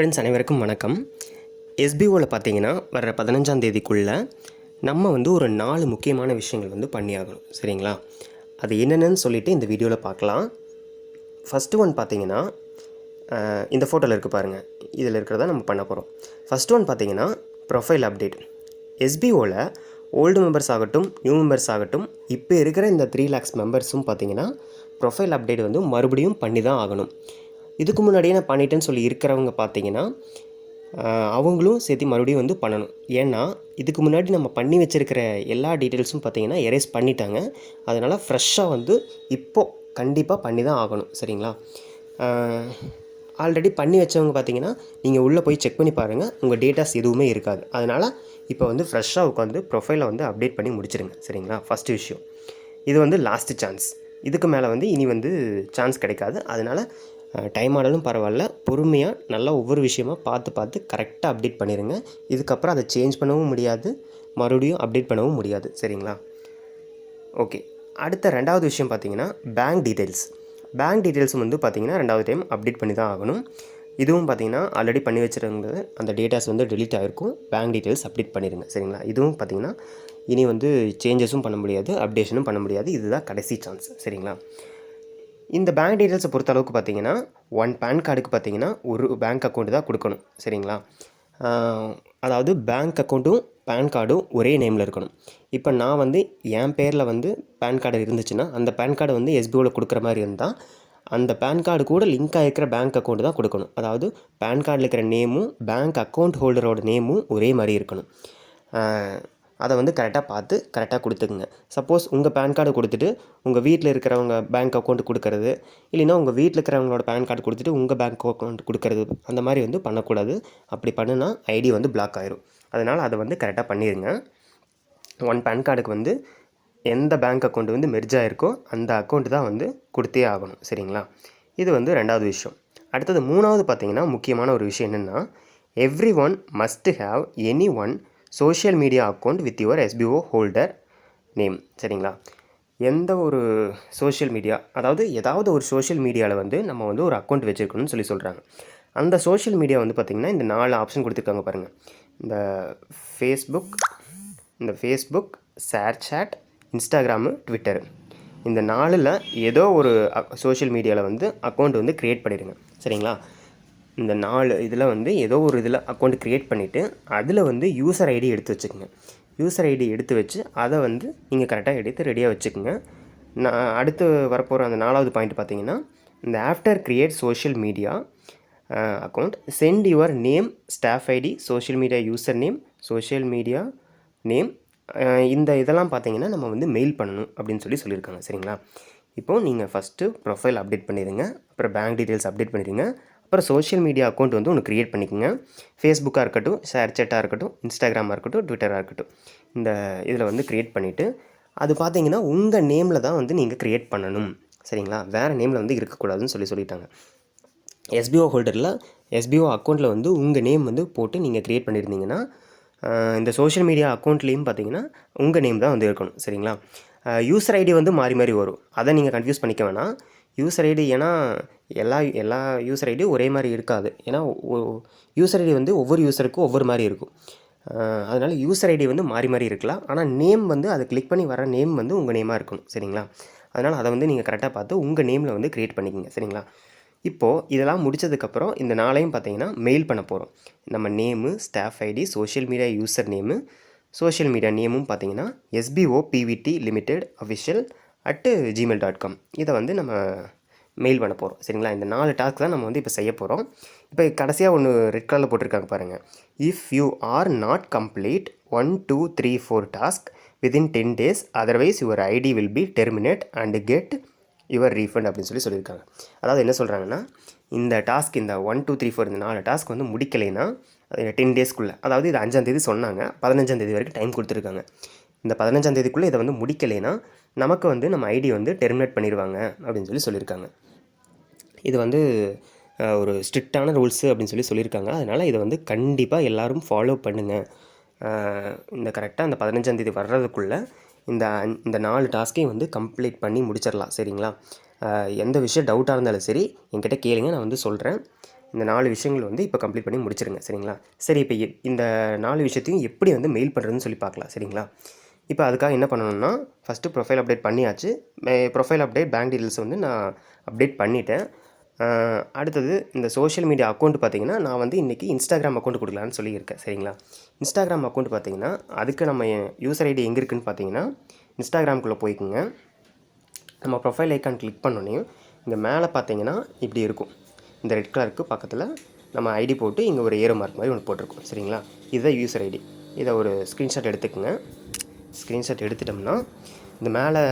Friends அனைவருக்கும் வணக்கம். எஸ்பிஓவில் பார்த்தீங்கன்னா வர்ற பதினஞ்சாம் தேதிக்குள்ளே நம்ம வந்து ஒரு நாலு முக்கியமான விஷயங்கள் வந்து பண்ணியாகணும். சரிங்களா? அது என்னென்னு சொல்லிவிட்டு இந்த வீடியோவில் பார்க்கலாம் ஃபஸ்ட்டு ஒன் பார்த்தீங்கன்னா இந்த ஃபோட்டோவில் இருக்குது பாருங்கள் இதில் இருக்கிறத நம்ம பண்ண போகிறோம் ஃபஸ்ட் ஒன் பார்த்தீங்கன்னா ப்ரொஃபைல் அப்டேட் எஸ்பிஓவில் ஓல்டு மெம்பர்ஸ் ஆகட்டும் நியூ மெம்பர்ஸ் ஆகட்டும் இப்போ இருக்கிற இந்த த்ரீ லேக்ஸ் மெம்பர்ஸும் பார்த்தீங்கன்னா ப்ரொஃபைல் அப்டேட் வந்து மறுபடியும் பண்ணி தான் ஆகணும். இதுக்கு முன்னாடியே நான் பண்ணிட்டேன்னு சொல்லி இருக்கிறவங்க பார்த்தீங்கன்னா அவங்களும் சேர்த்து மறுபடியும் வந்து பண்ணணும். ஏன்னா இதுக்கு முன்னாடி நம்ம பண்ணி வச்சுருக்கிற எல்லா டீட்டெயில்ஸும் பார்த்தீங்கன்னா எரேஸ் பண்ணிட்டாங்க. அதனால் ஃப்ரெஷ்ஷாக வந்து இப்போது கண்டிப்பாக பண்ணி தான் ஆகணும். சரிங்களா? ஆல்ரெடி பண்ணி வச்சவங்க பார்த்தீங்கன்னா நீங்கள் உள்ளே போய் செக் பண்ணி பாருங்கள் உங்கள் டேட்டாஸ் எதுவுமே இருக்காது. அதனால் இப்போ வந்து ஃப்ரெஷ்ஷாக உட்காந்து ப்ரொஃபைலை வந்து அப்டேட் பண்ணி முடிச்சிருங்க. சரிங்களா? ஃபஸ்ட்டு விஷயம். இது வந்து லாஸ்ட்டு சான்ஸ் இதுக்கு மேலே வந்து இனி வந்து சான்ஸ் கிடைக்காது. அதனால் டைம் ஆனாலும் பரவாயில்ல. பொறுமையாக நல்லா ஒவ்வொரு விஷயமா பார்த்து பார்த்து கரெக்டாக அப்டேட் பண்ணிடுங்க இதுக்கப்புறம் அதை சேஞ்ச் பண்ணவும் முடியாது. மறுபடியும் அப்டேட் பண்ணவும் முடியாது. சரிங்களா? ஓகே அடுத்த ரெண்டாவது விஷயம் பார்த்தீங்கன்னா பேங்க் டீட்டெயில்ஸ் பேங்க் டீட்டெயில்ஸும் வந்து பார்த்திங்கன்னா ரெண்டாவது டைம் அப்டேட் பண்ணி தான் ஆகணும். இதுவும் பார்த்தீங்கன்னா ஆல்ரெடி பண்ணி வச்சுருங்க அந்த டேட்டாஸ் வந்து டெலிட் ஆகிருக்கும் பேங்க் டீட்டெயில்ஸ் அப்டேட் பண்ணிடுங்க சரிங்களா? இதுவும் பார்த்தீங்கன்னா இனி வந்து சேஞ்சஸும் பண்ண முடியாது. அப்டேஷனும் பண்ண முடியாது. இதுதான் கடைசி சான்ஸ் சரிங்களா? இந்த பேங்க் டீட்டெயில்ஸை பொறுத்த அளவுக்கு பார்த்தீங்கன்னா ஒன் பேன் கார்டுக்கு பார்த்தீங்கன்னா ஒரு பேங்க் அக்கௌண்ட் தான் கொடுக்கணும். சரிங்களா? அதாவது பேங்க் அக்கௌண்ட்டும் பேன் கார்டும் ஒரே நேமில் இருக்கணும். இப்போ நான் வந்து என் பேரில் வந்து பேன் கார்டு இருந்துச்சுன்னா அந்த பேன் கார்டு வந்து எஸ்பிஓவில் கொடுக்குற மாதிரி இருந்தால் அந்த பேன் கார்டு கூட லிங்க் ஆகிருக்கிற பேங்க் அக்கௌண்ட் தான் கொடுக்கணும். அதாவது பேன் கார்டில் இருக்கிற நேமும் பேங்க் அக்கௌண்ட் ஹோல்டரோட நேமும் ஒரே மாதிரி இருக்கணும். அதை வந்து கரெக்டாக பார்த்து கரெக்டாக கொடுத்துக்குங்க. சப்போஸ் உங்கள் பேன் கார்டு கொடுத்துட்டு உங்கள் வீட்டில் இருக்கிறவங்க பேங்க் அக்கௌண்ட் கொடுக்கறது இல்லைன்னா உங்கள் வீட்டில் இருக்கிறவங்களோட பேன் கார்டு கொடுத்துட்டு உங்கள் பேங்க் அக்கௌண்ட் கொடுக்கறது அந்த மாதிரி வந்து பண்ணக்கூடாது. அப்படி பண்ணுனா ஐடி வந்து பிளாக் ஆயிரும். அதனால் அதை வந்து கரெக்டாக பண்ணிடுங்க ஒன் பேன் கார்டுக்கு வந்து எந்த பேங்க் அக்கௌண்ட் வந்து மெர்ஜ் ஆகிருக்கோ அந்த அக்கௌண்ட் தான் வந்து கொடுத்தே ஆகணும். சரிங்களா? இது வந்து ரெண்டாவது விஷயம். அடுத்தது மூணாவது பார்த்தீங்கன்னா முக்கியமான ஒரு விஷயம் என்னென்னா every one must have any one social media account with your SPO holder name சரிங்களா? எந்த ஒரு சோஷியல் மீடியா அதாவது ஏதாவது ஒரு சோஷியல் மீடியாவில் வந்து நம்ம வந்து ஒரு அக்கௌண்ட் வச்சுருக்கணும்னு சொல்லி சொல்கிறாங்க அந்த சோஷியல் மீடியா வந்து பார்த்திங்கன்னா இந்த நாலு ஆப்ஷன் கொடுத்துருக்காங்க பாருங்கள் இந்த ஃபேஸ்புக் இந்த ஃபேஸ்புக் ஷேர்சாட் இன்ஸ்டாகிராமு ட்விட்டரு இந்த நாலில் ஏதோ ஒரு சோஷியல் மீடியாவில் வந்து அக்கௌண்ட் வந்து க்ரியேட் பண்ணிடுங்க. சரிங்களா? இந்த நாலு இதில் வந்து ஏதோ ஒரு இதில் அக்கௌண்ட் க்ரியேட் பண்ணிவிட்டு அதில் வந்து யூசர் ஐடி எடுத்து வச்சுக்கோங்க. யூசர் ஐடி எடுத்து வச்சு அதை வந்து நீங்கள் கரெக்டாக எடுத்து ரெடியாக வச்சுக்கோங்க. நான் அடுத்து வரப்போகிற அந்த நாலாவது பாயிண்ட் பார்த்தீங்கன்னா இந்த after create social media account send your name staff ID social media user name social media name இந்த இதெல்லாம் பார்த்தீங்கன்னா நம்ம வந்து மெயில் பண்ணணும் அப்படின்னு சொல்லி சொல்லியிருக்காங்க. சரிங்களா? இப்போது நீங்கள் ஃபஸ்ட்டு ப்ரொஃபைல் அப்டேட் பண்ணிடுங்க. அப்புறம் பேங்க் டீட்டெயில்ஸ் அப்டேட் பண்ணிடுங்க. அப்புறம் சோஷியல் மீடியா அக்கௌண்ட் வந்து ஒன்று க்ரியேட் பண்ணிக்கோங்க. ஃபேஸ்புக்காக இருக்கட்டும் ஷேர் சேட்டாக இருக்கட்டும் இன்ஸ்டாகிராமாக இருக்கட்டும் ட்விட்டராக இருக்கட்டும். இந்த இதில் வந்து க்ரியேட் பண்ணிவிட்டு அது பார்த்தீங்கன்னா உங்கள் நேமில் தான் வந்து நீங்கள் க்ரியேட் பண்ணணும். சரிங்களா? வேறு நேமில் வந்து இருக்கக்கூடாதுன்னு சொல்லி சொல்லிட்டாங்க. எஸ்பிஓ ஹோல்டரில் எஸ்பிஓ அக்கௌண்ட்டில் வந்து உங்கள் நேம் வந்து போட்டு நீங்கள் க்ரியேட் பண்ணியிருந்தீங்கன்னா இந்த சோஷியல் மீடியா அக்கௌண்ட்லேயும் பார்த்தீங்கன்னா உங்கள் நேம் தான் வந்து இருக்கணும். சரிங்களா? யூசர் ஐடி வந்து மாறி மாறி வரும். அதை நீங்கள் கன்ஃபியூஸ் பண்ணிக்க வேணாம். யூசர் ஐடி ஏன்னா எல்லா எல்லா யூசர் ஐடியும் ஒரே மாதிரி இருக்காது. ஏன்னா யூசர் ஐடி வந்து ஒவ்வொரு யூசருக்கும் ஒவ்வொரு மாதிரி இருக்கும். அதனால் யூசர் ஐடி வந்து மாறி மாறி இருக்கலாம். ஆனால் நேம் வந்து அதை கிளிக் பண்ணி வர நேம் வந்து உங்கள் நேமாக இருக்கணும். சரிங்களா? அதனால் அதை வந்து நீங்கள் கரெக்டாக பார்த்து உங்கள் நேமில் வந்து க்ரியேட் பண்ணிக்கோங்க. சரிங்களா? இப்போது இதெல்லாம் முடிச்சதுக்கப்புறம் இந்த நாளையும் பார்த்தீங்கன்னா மெயில் பண்ண போகிறோம் நம்ம name staff ID social media user name social media நேமும் பார்த்தீங்கன்னா SPO PVT limited official at Gmail dot com இதை வந்து நம்ம மெயில் பண்ண போகிறோம் சரிங்களா? இந்த நாலு டாஸ்க் தான் நம்ம வந்து இப்போ செய்ய போகிறோம் இப்போ கடைசியாக ஒன்று ரெட் கலரில் போட்டிருக்காங்க பாருங்கள் if you are not complete one two three four task within ten days otherwise your ID will be terminate and get your refund அப்படின்னு சொல்லி சொல்லியிருக்காங்க. அதாவது என்ன சொல்கிறாங்கன்னா இந்த டாஸ்க் இந்த ஒன் டூ த்ரீ ஃபோர் இந்த நாலு டாஸ்க் வந்து முடிக்கலைன்னா டென் டேஸ்க்குள்ளே அதாவது இது அஞ்சாம் தேதி சொன்னாங்க பதினஞ்சாம் தேதி வரைக்கும் டைம் கொடுத்துருக்காங்க. இந்த பதினஞ்சாம் தேதிக்குள்ளே இதை வந்து முடிக்கலைன்னா நமக்கு வந்து நம்ம ஐடி வந்து டெர்மினேட் பண்ணிடுவாங்க அப்படின்னு சொல்லி சொல்லியிருக்காங்க. இது வந்து ஒரு ஸ்ட்ரிக்டான ரூல்ஸு அப்படின்னு சொல்லி சொல்லியிருக்காங்க. அதனால் இதை வந்து கண்டிப்பாக எல்லாரும் ஃபாலோ பண்ணுங்கள் இந்த கரெக்டாக அந்த பதினஞ்சாந்தேதி வர்றதுக்குள்ளே இந்த இந்த நாலு டாஸ்க்கையும் வந்து கம்ப்ளீட் பண்ணி முடிச்சிடலாம். சரிங்களா? எந்த விஷயம் டவுட்டாக இருந்தாலும் சரி என்கிட்ட கேளுங்க நான் வந்து சொல்கிறேன் இந்த நாலு விஷயங்கள் வந்து இப்போ கம்ப்ளீட் பண்ணி முடிச்சிருங்க. சரிங்களா? சரி இப்போ இந்த நாலு விஷயத்தையும் எப்படி வந்து மெயில் பண்ணுறதுன்னு சொல்லி பார்க்கலாம். சரிங்களா? இப்போ அதுக்காக என்ன பண்ணணும்னா ஃபஸ்ட்டு ப்ரொஃபைல் அப்டேட் பண்ணியாச்சு. ப்ரொஃபைல் அப்டேட் பேங்க் டீட்டெயில்ஸ் வந்து நான் அப்டேட் பண்ணிட்டேன். அடுத்தது இந்த சோஷியல் மீடியா அக்கௌண்ட் பார்த்தீங்கன்னா நான் வந்து இன்றைக்கி இன்ஸ்டாகிராம் அக்கௌண்ட் கொடுக்கலான்னு சொல்லியிருக்கேன். சரிங்களா? இன்ஸ்டாகிராம் அக்கௌண்ட் பார்த்திங்கன்னா அதுக்கு நம்ம யூசர் ஐடி எங்கே இருக்குதுன்னு பார்த்தீங்கன்னா இன்ஸ்டாகிராம்குள்ளே போய்க்குங்க. நம்ம ப்ரொஃபைல் ஐக்கான் கிளிக் பண்ணோன்னே இங்கே மேலே பார்த்தீங்கன்னா இப்படி இருக்கும். இந்த ரெட் கலருக்கு பக்கத்தில் நம்ம ஐடி போட்டு இங்கே ஒரு ஏரோ மார்க் மாதிரி ஒன்று போட்டிருக்கோம். சரிங்களா? இதுதான் யூசர் ஐடி இதை ஒரு ஸ்க்ரீன்ஷாட் எடுத்துக்கோங்க. ஸ்க்ரீன்ஷாட் எடுத்துட்டோம்னா இந்த மேலே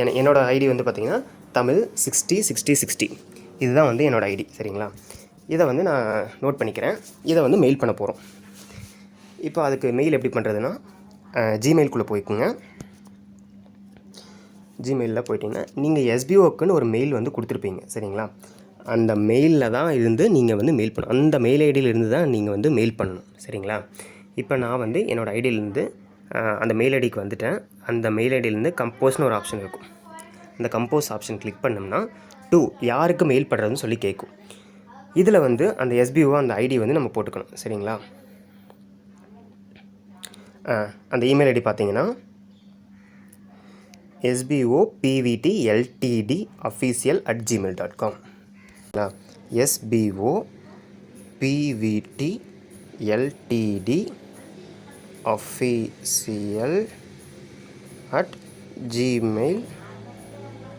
என் என்னோடய ஐடி வந்து பார்த்திங்கன்னா தமிழ் சிக்ஸ்டி சிக்ஸ்டி சிக்ஸ்டி இதுதான் வந்து என்னோடய ஐடி சரிங்களா? இதை வந்து நான் நோட் பண்ணிக்கிறேன். இதை வந்து மெயில் பண்ண போகிறோம் இப்போ அதுக்கு மெயில் எப்படி பண்ணுறதுன்னா ஜிமெயிலுக்குள்ளே போய்க்குங்க. ஜிமெயிலில் போயிட்டீங்கன்னா நீங்கள் எஸ்பிஓக்குன்னு ஒரு மெயில் வந்து கொடுத்துருப்பீங்க சரிங்களா? அந்த மெயிலில் தான் இருந்து நீங்கள் வந்து மெயில் பண்ணணும் அந்த மெயில் ஐடியில் இருந்து தான் நீங்கள் வந்து மெயில் பண்ணணும் சரிங்களா? இப்போ நான் வந்து என்னோடய ஐடியிலேருந்து அந்த மெயில் ஐடிக்கு வந்துட்டேன். அந்த மெயில் ஐடியிலேருந்து கம்போஸ்னு ஒரு ஆப்ஷன் இருக்கும். அந்த கம்போஸ் ஆப்ஷன் கிளிக் பண்ணோம்னா டூ யாருக்கு மெயில் பண்ணுறதுன்னு சொல்லி கேட்கும் இதில் வந்து அந்த எஸ்பிஓ அந்த ஐடி வந்து நம்ம போட்டுக்கணும். சரிங்களா? அந்த இமெயில் ஐடி பார்த்தீங்கன்னா SPO PVT LTD official at Gmail dot com SPO PVT LTD official at Gmail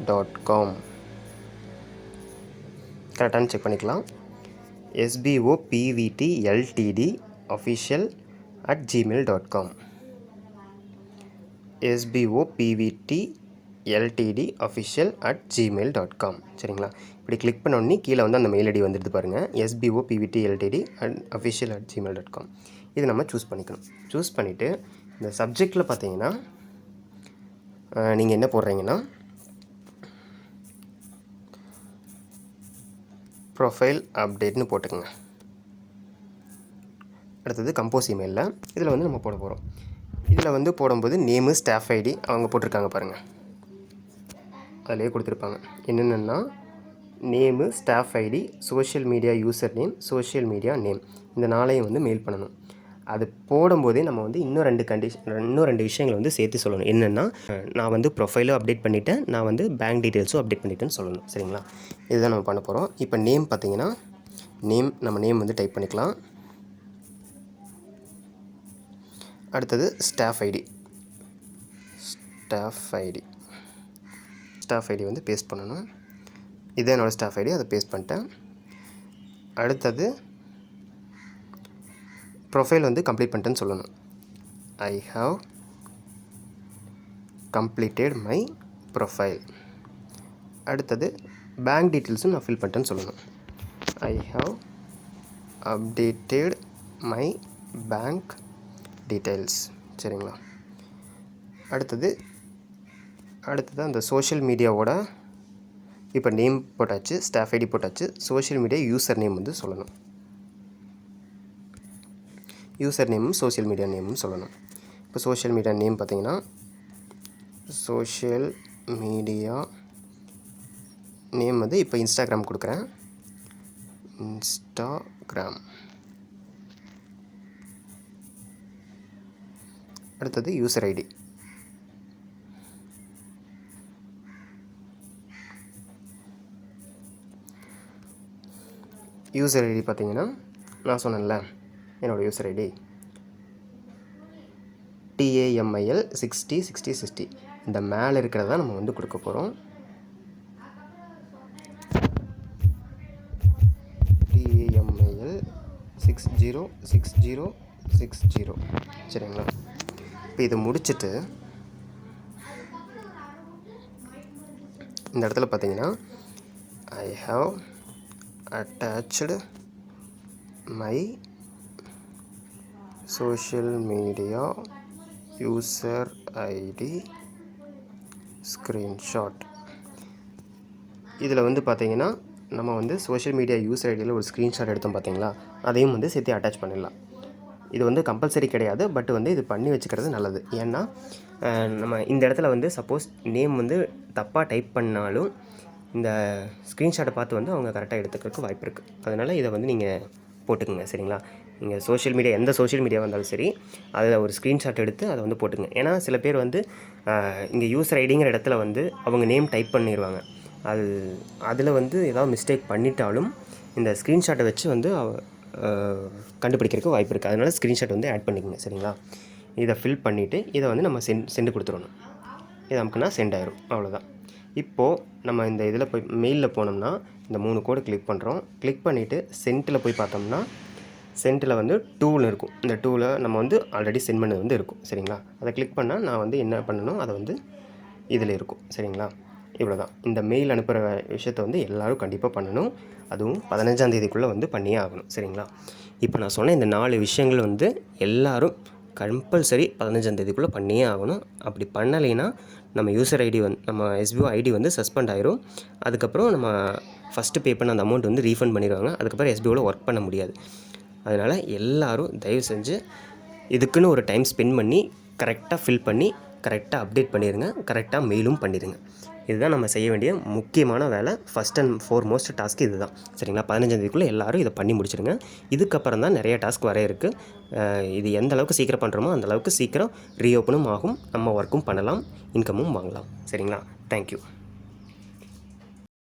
dot com கரெக்டானு check பண்ணிக்கலாம். SPO PVT LTD official at Gmail dot com SPO PVT LTD official at Gmail dot com சரிங்களா? இப்படி click பண்ண உடனே கீழே வந்து அந்த mail ID வந்துடுது பாருங்கள் SPO PVT LTD at official at Gmail dot com இது நம்ம சூஸ் பண்ணிக்கணும். சூஸ் பண்ணிவிட்டு இந்த சப்ஜெக்டில் பார்த்தீங்கன்னா நீங்கள் என்ன போடுறீங்கன்னா ப்ரொஃபைல் அப்டேட்னு போட்டுக்கோங்க. அடுத்தது கம்போஸ் இமெயிலில் இதில் வந்து நம்ம போட போகிறோம் இதில் வந்து போடும்போது நேமு ஸ்டாஃப் ஐடி அவங்க போட்டிருக்காங்க பாருங்கள் அதிலே கொடுத்துருப்பாங்க. என்னென்னா name staff ID social media user name social media name இந்த நாளையும் வந்து மெயில் பண்ணணும். அது போடும்போதே நம்ம வந்து இன்னும் ரெண்டு கண்டிஷன் இன்னும் ரெண்டு விஷயங்களை வந்து சேர்த்து சொல்லணும். என்னென்னா நான் வந்து ப்ரொஃபைலும் அப்டேட் பண்ணிவிட்டேன் நான் வந்து பேங்க் டீட்டெயில்ஸும் அப்டேட் பண்ணிட்டேன்னு சொல்லணும். சரிங்களா? இதுதான் நம்ம பண்ண போகிறோம் இப்போ நேம் பார்த்தீங்கன்னா நேம் நம்ம நேம் வந்து டைப் பண்ணிக்கலாம். அடுத்தது staff ID staff ID staff ID வந்து பேஸ்ட் பண்ணணும். இதே என்னோடய ஸ்டாஃப் ஐடி அதை பேஸ்ட் பண்ணிட்டேன். அடுத்தது ப்ரொஃபைல் வந்து கம்ப்ளீட் பண்ணிட்டேன்னு சொல்லணும். I have completed my profile அடுத்தது பேங்க் டீட்டெயில்ஸும் நான் ஃபில் பண்ணிட்டேன்னு சொல்லணும். I have updated my bank details சரிங்களா? அடுத்தது அடுத்தது அந்த சோஷியல் மீடியாவோட இப்போ நேம் போட்டாச்சு ஸ்டாஃப் ஐடி போட்டாச்சு சோஷியல் மீடியா யூசர் நேம் வந்து சொல்லணும். யூசர் நேமும் சோஷியல் மீடியா நேமும் சொல்லணும். இப்போ சோஷியல் மீடியா நேம் பார்த்தீங்கன்னா சோஷியல் மீடியா நேம் வந்து இப்போ இன்ஸ்டாகிராம் கொடுக்குறேன். இன்ஸ்டாகிராம் அடுத்தது யூசர் ஐடி யூசர் ஐடி பார்த்தீங்கன்னா நான் சொன்னேன்ல. என்னோடய user ID T A M I L sixty sixty sixty இந்த மேலே இருக்கிறத நம்ம வந்து கொடுக்க போகிறோம் T A M I L six zero six zero six zero சரிங்களா? இப்போ இதை முடிச்சுட்டு இந்த இடத்துல பார்த்தீங்கன்னா I have attached my social media user ID screenshot இதில் வந்து பார்த்தீங்கன்னா நம்ம வந்து சோஷியல் மீடியா யூசர் ஐடியில் ஒரு ஸ்க்ரீன்ஷாட் எடுத்தோம் பார்த்தீங்களா அதையும் வந்து சேர்த்து அட்டாச் பண்ணிடலாம். இது வந்து கம்பல்சரி கிடையாது பட் வந்து இது பண்ணி வச்சுக்கிறது நல்லது. ஏன்னா நம்ம இந்த இடத்துல வந்து சப்போஸ் நேம் வந்து தப்பாக டைப் பண்ணாலும் இந்த ஸ்க்ரீன்ஷாட்டை பார்த்து வந்து அவங்க கரெக்டாக எடுத்துக்கிறதுக்கு வாய்ப்பு இருக்குது அதனால் இதை வந்து நீங்கள் போட்டுக்குங்க சரிங்களா? நீங்கள் சோஷியல் மீடியா எந்த சோஷியல் மீடியா வந்தாலும் சரி அதில் ஒரு ஸ்க்ரீன்ஷாட் எடுத்து அதை வந்து போட்டுங்க. ஏன்னா சில பேர் வந்து இங்கே யூசர் ஐடிங்கிற இடத்துல வந்து அவங்க நேம் டைப் பண்ணிடுவாங்க அது அதில் வந்து ஏதாவது மிஸ்டேக் பண்ணிட்டாலும் இந்த ஸ்க்ரீன்ஷாட்டை வச்சு வந்து கண்டுபிடிக்கிறதுக்கு வாய்ப்பு இருக்குது அதனால் ஸ்க்ரீன்ஷாட் வந்து ஆட் பண்ணிக்கங்க சரிங்களா? இதை ஃபில் பண்ணிவிட்டு இதை வந்து நம்ம சென்ட் சென்ட் கொடுத்துடணும். இது நமக்குன்னா சென்ட் ஆயிரும். அவ்வளோதான் இப்போது நம்ம இந்த இதில் போய் மெயிலில் போனோம்னா இந்த மூணு கோடு கிளிக் பண்ணுறோம் கிளிக் பண்ணிவிட்டு சென்ட்டில் போய் பார்த்தோம்னா சென்ட்டில் வந்து டூல் இருக்கும். இந்த டூவில் நம்ம வந்து ஆல்ரெடி சென்ட் பண்ணது வந்து இருக்கும். சரிங்களா? அதை கிளிக் பண்ணால் நான் வந்து என்ன பண்ணணும்? அதை வந்து இதில் இருக்கும். சரிங்களா? இவ்வளோ தான் இந்த மெயில் அனுப்புகிற விஷயத்த வந்து எல்லோரும் கண்டிப்பாக பண்ணணும். அதுவும் பதினஞ்சாம் தேதிக்குள்ளே வந்து பண்ணியே ஆகணும். சரிங்களா? இப்போ நான் சொன்ன இந்த நாலு விஷயங்கள் வந்து எல்லோரும் கம்பல்சரி பதினஞ்சாந்தேதிக்குள்ளே பண்ணியே ஆகணும். அப்படி பண்ணலைன்னா நம்ம யூசர் ஐடி வந்து நம்ம எஸ்பிஓ ஐடி வந்து சஸ்பெண்ட் ஆயிரும். அதுக்கப்புறம் நம்ம ஃபஸ்ட்டு பே பண்ண அந்த அமௌண்ட் வந்து ரீஃபண்ட் பண்ணிடுவாங்க. அதுக்கப்புறம் எஸ்பிஓவில் ஒர்க் பண்ண முடியாது. அதனால் எல்லோரும் தயவு செஞ்சு இதுக்குன்னு ஒரு டைம் ஸ்பெண்ட் பண்ணி கரெக்டாக ஃபில் பண்ணி கரெக்டாக அப்டேட் பண்ணிடுங்க கரெக்டாக மெயிலும் பண்ணிடுங்க இதுதான் நம்ம செய்ய வேண்டிய முக்கியமான வேலை. First and foremost task இது தான் சரிங்களா பதினஞ்சாந்தேதிக்குள்ளே எல்லோரும் இதை பண்ணி முடிச்சிடுங்க. இதுக்கப்புறம் தான் நிறைய டாஸ்க் வரைய இருக்குது இது எந்த அளவுக்கு சீக்கிரம் பண்ணுறோமோ அந்த அளவுக்கு சீக்கிரம் ரீஓப்பனும் ஆகும். நம்ம ஒர்க்கும் பண்ணலாம். இன்கமும் வாங்கலாம். சரிங்களா? தேங்க்யூ